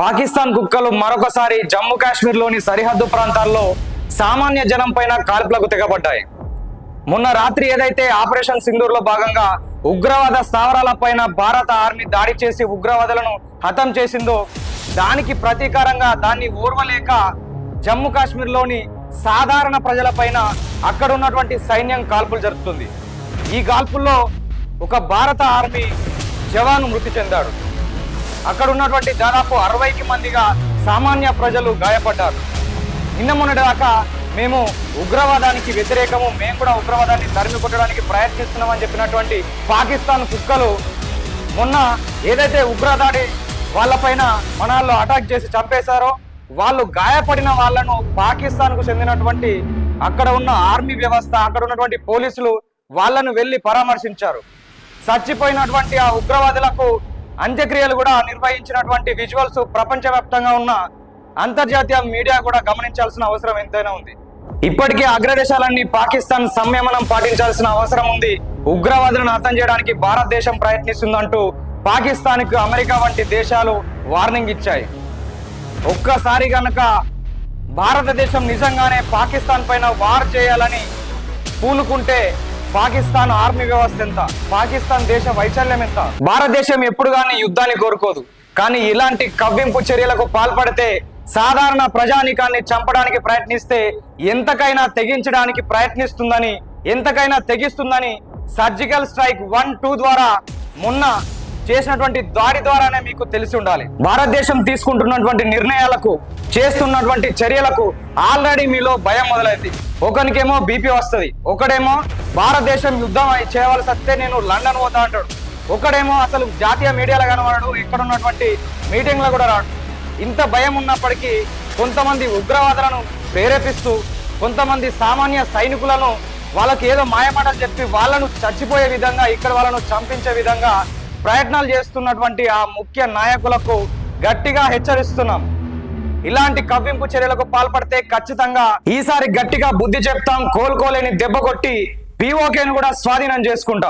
పాకిస్తాన్ కుక్కలు మరొకసారి జమ్మూ కాశ్మీర్లోని సరిహద్దు ప్రాంతాల్లో సామాన్య జనం పైన కాల్పులకు తెగబడ్డాయి. మొన్న రాత్రి ఏదైతే ఆపరేషన్ సింధూర్లో భాగంగా ఉగ్రవాద స్థావరాల పైన భారత ఆర్మీ దాడి చేసి ఉగ్రవాదులను హతం చేసిందో దానికి ప్రతీకారంగా దాన్ని ఓర్వలేక జమ్మూ కాశ్మీర్లోని సాధారణ ప్రజలపైన అక్కడ ఉన్నటువంటి సైన్యం కాల్పులు జరుపుతుంది. ఈ కాల్పుల్లో ఒక భారత ఆర్మీ జవాను మృతి చెందాడు. అక్కడ ఉన్నటువంటి దాదాపు అరవైకి మందిగా సామాన్య ప్రజలు గాయపడ్డారు. నిన్న మొన్నటి దాకా మేము ఉగ్రవాదానికి వ్యతిరేకము మేము కూడా ఉగ్రవాదాన్ని తరిమి కొట్టడానికి ప్రయత్నిస్తున్నామని చెప్పినటువంటి పాకిస్తాన్ కుక్కలు మొన్న ఏదైతే ఉగ్రదాడి వాళ్ళపైన మనాల్లో అటాక్ చేసి చంపేశారో వాళ్ళు గాయపడిన వాళ్ళను పాకిస్తాన్కు చెందినటువంటి అక్కడ ఉన్న ఆర్మీ వ్యవస్థ అక్కడ ఉన్నటువంటి పోలీసులు వాళ్ళను వెళ్ళి పరామర్శించారు. చచ్చిపోయినటువంటి ఆ ఉగ్రవాదులకు అంత్యక్రియలు కూడా నిర్వహించినటువంటి విజువల్స్ ప్రపంచవ్యాప్తంగా ఉన్న అంతర్జాతీయ మీడియా కూడా గమనించాల్సిన అవసరం ఎంతైనా ఉంది. ఇప్పటికే అగ్రదేశాలన్నీ పాకిస్తాన్ సంయమనం పాటించాల్సిన అవసరం ఉంది. ఉగ్రవాదులను అర్థం చేయడానికి భారతదేశం ప్రయత్నిస్తుందంటూ పాకిస్తాన్కు అమెరికా వంటి దేశాలు వార్నింగ్ ఇచ్చాయి. ఒక్కసారి గనక భారతదేశం నిజంగానే పాకిస్తాన్ పైన వార్ చేయాలని పూనుకుంటే పాకిస్తాన్ ఆర్మీ వ్యవస్థ ఎంత? పాకిస్తాన్ దేశ వైచల్యం ఎంత? భారతదేశం ఎప్పుడు కానీ యుద్ధాన్ని కోరుకోదు. కానీ ఇలాంటి కవ్వింపు చర్యలకు పాల్పడితే సాధారణ ప్రజానికాన్ని చంపడానికి ప్రయత్నిస్తే ఎంతకైనా తెగించడానికి ప్రయత్నిస్తుందని ఎంతకైనా తెగిస్తుందని సర్జికల్ స్ట్రైక్ వన్ టూ ద్వారా మొన్న చేసినటువంటి దాడి ద్వారానే మీకు తెలిసి ఉండాలి. భారతదేశం తీసుకుంటున్నటువంటి నిర్ణయాలకు చేస్తున్నటువంటి చర్యలకు ఆల్రెడీ మీలో భయం మొదలైంది. ఒకనికేమో బీపీ వస్తుంది ఒకడేమో భారతదేశం యుద్ధం చేయవలసి వస్తే నేను లండన్ పోతా అంటాడు. ఒకడేమో అసలు జాతీయ మీడియాలో కనబడడు ఇక్కడ ఉన్నటువంటి మీటింగ్లో కూడా రాడు. ఇంత భయం ఉన్నప్పటికీ కొంతమంది ఉగ్రవాదులను ప్రేరేపిస్తూ కొంతమంది సామాన్య సైనికులను వాళ్ళకి ఏదో మాయమాటలు చెప్పి వాళ్ళను చచ్చిపోయే విధంగా ఇక్కడ వాళ్ళను చంపించే విధంగా ప్రయత్నాలు చేస్తున్నటువంటి ఆ ముఖ్య నాయకులకు గట్టిగా హెచ్చరిస్తున్నాం. ఇలాంటి కవ్వింపు చర్యలకు పాల్పడితే ఖచ్చితంగా ఈసారి గట్టిగా బుద్ధి చెప్తాం కోలుకోలేని దెబ్బ కొట్టి పీఓకేను కూడా స్వాధీనం చేసుకుంటాం.